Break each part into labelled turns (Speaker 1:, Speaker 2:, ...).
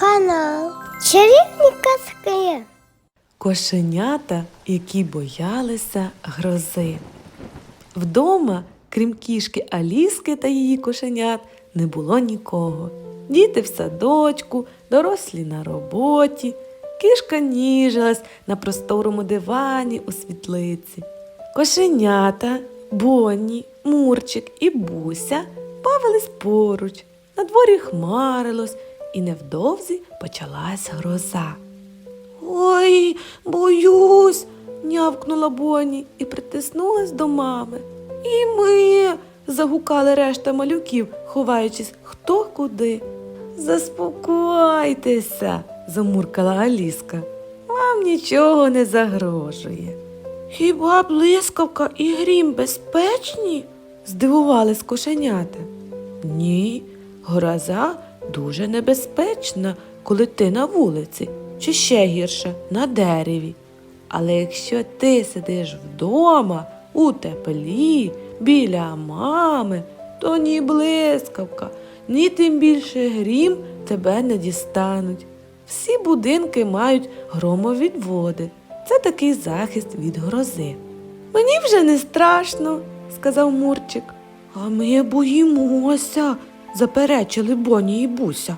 Speaker 1: канал Чарівні казки.
Speaker 2: Кошенята, які боялися грози. Вдома, крім кішки Аліски та її кошенят, не було нікого. Діти в садочку, дорослі на роботі. Кішка ніжилась на просторому дивані у світлиці. Кошенята, Бонні, Мурчик і Буся бавились поруч. На дворі хмарилось, і невдовзі почалась гроза. Ой, боюсь, нявкнула Бонні і притиснулась до мами. І ми. загукали решта малюків, ховаючись хто куди. Заспокойтеся, замуркала Аліска. Вам нічого не загрожує. Хіба блискавка і грім безпечні? здивувались кошенята. Ні, гроза дуже небезпечна, коли ти на вулиці, чи ще гірше на дереві. Але якщо ти сидиш вдома, у теплі, біля мами, то ні блискавка, ні тим більше грім тебе не дістануть. Всі будинки мають громовідводи. Це такий захист від грози. Мені вже не страшно, сказав Мурчик. А ми боїмося, заперечили Боні і Буся.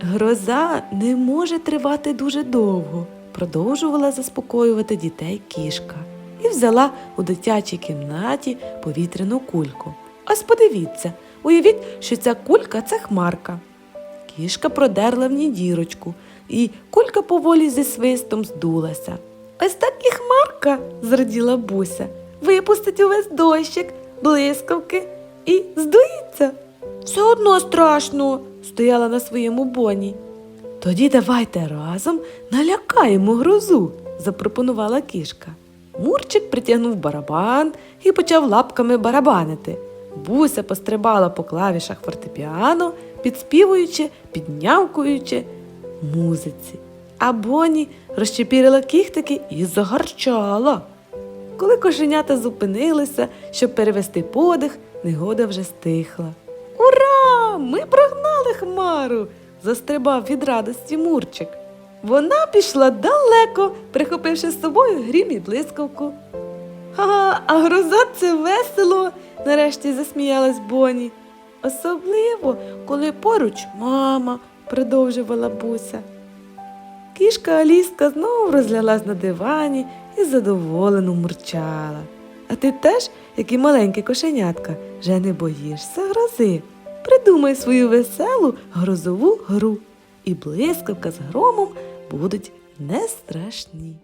Speaker 2: Гроза не може тривати дуже довго, продовжувала заспокоювати дітей кішка і взяла у дитячій кімнаті повітряну кульку. Ось подивіться, уявіть, що ця кулька це хмарка. Кішка продерла в ній дірочку, і кулька поволі зі свистом здулася. Ось так і хмарка, зраділа Буся, випустить увесь дощик, блискавки і здується. Все одно страшно, стояла на своєму боні. Тоді давайте разом налякаємо грозу, запропонувала кішка. Мурчик притягнув барабан і почав лапками барабанити. Буся пострибала по клавішах фортепіано, підспівуючи, піднявкуючи музиці. А Боні розчепірила кіхтики і загарчала. Коли кошенята зупинилися, щоб перевести подих, негода вже стихла. Ура! Ми прогнали хмару! застрибав від радості Мурчик. Вона пішла далеко, прихопивши з собою грім і блискавку. Ха, а гроза це весело, нарешті засміялась Боні. Особливо, коли поруч мама, продовжувала Буся. Кішка Аліска знову розлялась на дивані і задоволено мурчала. А ти теж, як і маленьке кошенятка, вже не боїшся грози. Придумай свою веселу грозову гру, і блискавка з громом будуть не страшні.